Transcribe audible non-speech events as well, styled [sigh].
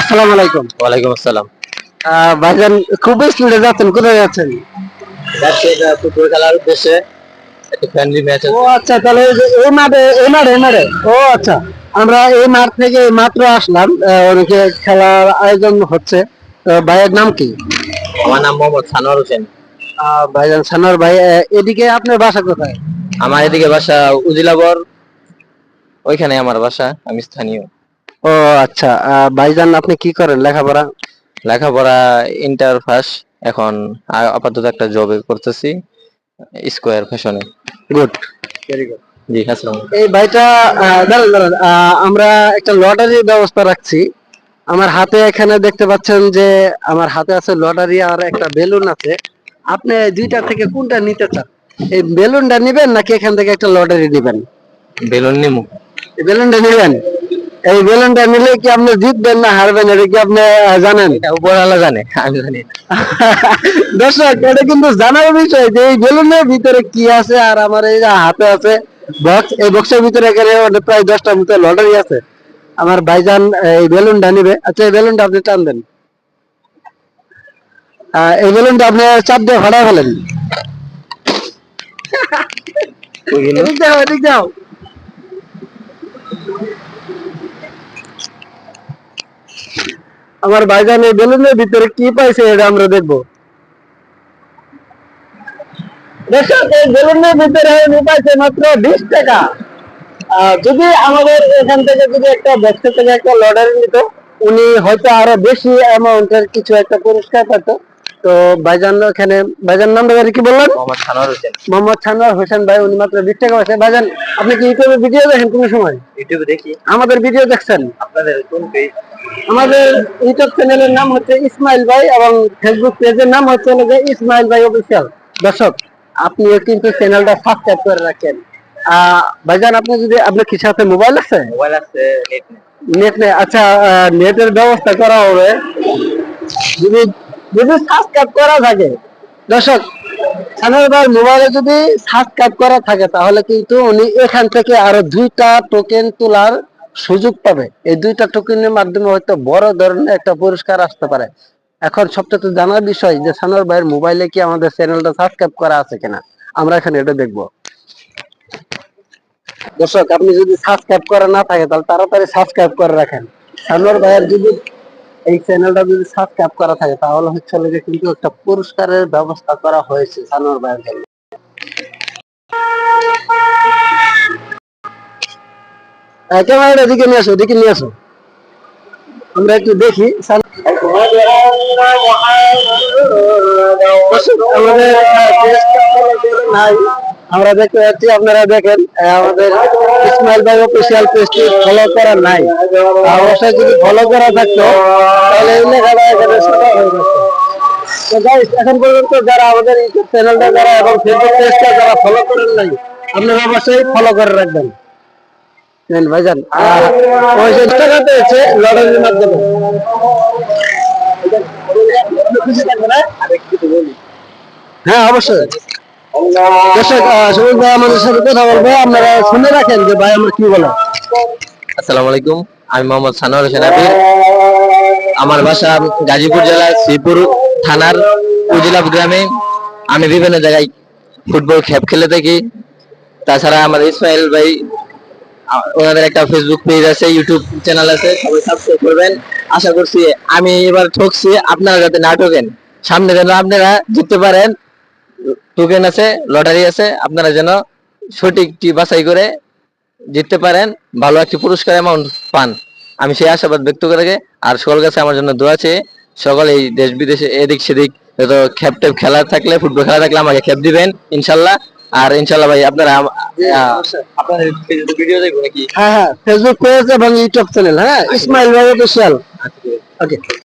আসসালামু আলাইকুম। ওয়ালাইকুম আসসালাম। ভাইজান খুব স্পিডে যাচ্ছেন কোথায় যাচ্ছেন? যাচ্ছি ফুটবল খেলার উদ্দেশ্যে। একটা ফ্রেন্ডলি ম্যাচ ও আচ্ছা তাহলে এই মাঠে এই মাঠে এই মাঠে। ও আচ্ছা আমরা এই মাঠ থেকে মাত্র আসলাম। অনেকে খেলার আয়োজন হচ্ছে। ভাইয়ের নাম কি? আমার নাম মোহাম্মদ সানোয়ার হোসেন। ভাইজান সানোয়ার ভাই এদিকে আপনার বাসা কোথায়? আমার এদিকে বাসা উজিলাবর। ওইখানে আমার বাসা আমি স্থানীয়। ও আচ্ছা ভাইজান আপনি কি করেন লেখাপড়া? লেখাপড়া ইন্টার ফার্স্ট এখন আপাতত একটা জবে করতেছি স্কোয়ার ফ্যাশনে গুড ভেরি গুড জি আসসালাম এই ভাইটা দাঁড়ান দাঁড়ান আমরা একটা লটারির ব্যবস্থা রাখছি। আমার হাতে এখানে দেখতে পাচ্ছেন যে আমার হাতে আছে লটারি আর একটা বেলুন আছে। আপনি দুইটা থেকে কোনটা নিতে চান? এই বেলুনটা নিবেন নাকি এখান থেকে একটা লটারি নিবেন? বেলুন নিমু। বেলুনটা নিবেন? এই বেলুনটা নিলে কি আপনি জিতবেন না হারবেন এটা কি আপনি জানেন? উপরওয়ালা জানে আমি জানি [laughs] দর্শক এটা কিন্তু জানার বিষয় যে এই বেলুনের ভিতরে কি আছে আর আমার এই যে হাতে আছে বক্স এই বক্সের ভিতরে মানে প্রায় দশটার মতো লটারি আছে। আমার ভাইজান এই বেলুনটা নিবে। আচ্ছা এই বেলুনটা আপনি টান দেন। এই বেলুনটা আপনি চাপ দিয়ে ফাটাই ফেলেন। যাও এদিক যাও। আমার ভাইজান এই বেলুনের ভিতরে কি পাইছে এটা আমরা দেখব। দর্শক, এই বেলুনের ভিতরে উনি পাইছে মাত্র বিশ টাকা। যদি আমাদের এখান থেকে যদি একটা বক্সের থেকে একটা লটারি নিত, উনি হয়তো আরও বেশি অ্যামাউন্টের কিছু একটা পুরস্কার পেত তো ভাইজান এখানে ভাইজান নাম কি বললেন? মোহাম্মদ সানোয়ার হোসেন। মোহাম্মদ সানোয়ার হোসেন ভাই উনি মাত্র বিশ টাকা ভাইজান আপনি কি ইউটিউবে ভিডিও দেখেন কোন সময়? ইউটিউবে দেখি। আমাদের ভিডিও দেখছেন? আপনাদের কোন পেজ আমাদের ইউটিউব চ্যানেলের নাম হচ্ছে ইসমাইল ভাই এবং ফেসবুক পেজের নাম হচ্ছে ইসমাইল ভাই অফিসিয়াল দর্শক আপনিও কিন্তু চ্যানেলটা সাবস্ক্রাইব করে রাখেন। ভাইজান আপনি যদি আপনার কি সাথে মোবাইল আছে? মোবাইল আছে নেট নেই। নেট নেই। আচ্ছা নেটের ব্যবস্থা করা হবে। যদি যদি সাবস্ক্রাইব করা থাকে। দর্শক চ্যানেল ভাই মোবাইলে যদি সাবস্ক্রাইব করা থাকে, তাহলে কিন্তু উনি এখান থেকে আরও দুইটা টোকেন তোলার সুযোগ পাবে। এই দুইটা টোকেনের মাধ্যমে হয়তো বড় ধরনের একটা পুরস্কার আসতে পারে। এখন সবচেয়ে জানার বিষয় যে সানোর ভাইয়ের মোবাইলে কি আমাদের চ্যানেলটা সাবস্ক্রাইব করা আছে কিনা? আমরা এখানে এটা দেখব। দর্শক, আপনি যদি সাবস্ক্রাইব করা না থাকে, তাহলে তাড়াতাড়ি সাবস্ক্রাইব করে রাখেন। সানোর ভাইয়ের যদি এই চ্যানেলটা যদি সাবস্ক্রাইব করা থাকে, তাহলে হচ্ছে যে কিন্তু একটা পুরস্কারের ব্যবস্থা করা হয়েছে সানোর ভাইয়ের জন্য। আমরা একটু দেখি। আমরা দেখতে পাচ্ছি, আপনারা দেখেন আমাদের ইসমাইল ভাই অফিসিয়াল পেজটি ফলো করা নাই। অবশ্যই যদি ফলো করা থাকতো, তাহলে এই লেখাটা এখানে এখন পর্যন্ত যারা আমাদের ইউটিউব চ্যানেলটা যারা এবং ফেসবুক পেজটা যারা ফলো করেন নাই, আপনারা অবশ্যই ফলো করে রাখবেন। ভাইজান ওই যে টাকা পেয়েছে, লটারির মাধ্যমে? হ্যাঁ অবশ্যই। দর্শক ভাই আমাদের সাথে কথা বলবে। আপনারা শুনে রাখেন যে ভাই আমরা কি বলে আসসালামু আলাইকুম, আমি মোহাম্মদ সানোয়ার হোসেন আবির। আমার বাসা গাজীপুর জেলার শ্রীপুর থানার উজিলাপ গ্রামে। আমি বিভিন্ন জায়গায় ফুটবল খেপ খেলে থাকি। তাছাড়া আমাদের ইসমাইল ভাই ওনাদের একটা ফেসবুক পেজ আছে ইউটিউব চ্যানেল আছে, সবাই সাবস্ক্রাইব করবেন। আশা করছি আমি এবার ঠকছি, আপনারা যাতে না ঠকেন। সামনে যেন আপনারা জিততে পারেন টোকেন আছে লটারি আছে আপনারা যেন সঠিকটি বাছাই করে জিততে পারেন ভালো একটি পুরস্কার অ্যামাউন্ট পান। আমি সেই আশাবাদ ব্যক্ত করে রাখি। আর সকল কাছে আমার জন্য দোয়া আছে সকল এই দেশ বিদেশে এদিক সেদিক যত খেপ টেপ খেলা থাকলে ফুটবল খেলা থাকলে আমাকে খ্যাপ দিবেন ইনশাল্লাহ। আর ইনশাল্লাহ ভাই আপনারা আহ, আপনাদের ভিডিও দেখব নাকি? হ্যাঁ হ্যাঁ ফেসবুক পেজ এবং ইউটিউব চ্যানেল হ্যাঁ ইসমাইল ভাই অফিসিয়াল আচ্ছা। ওকে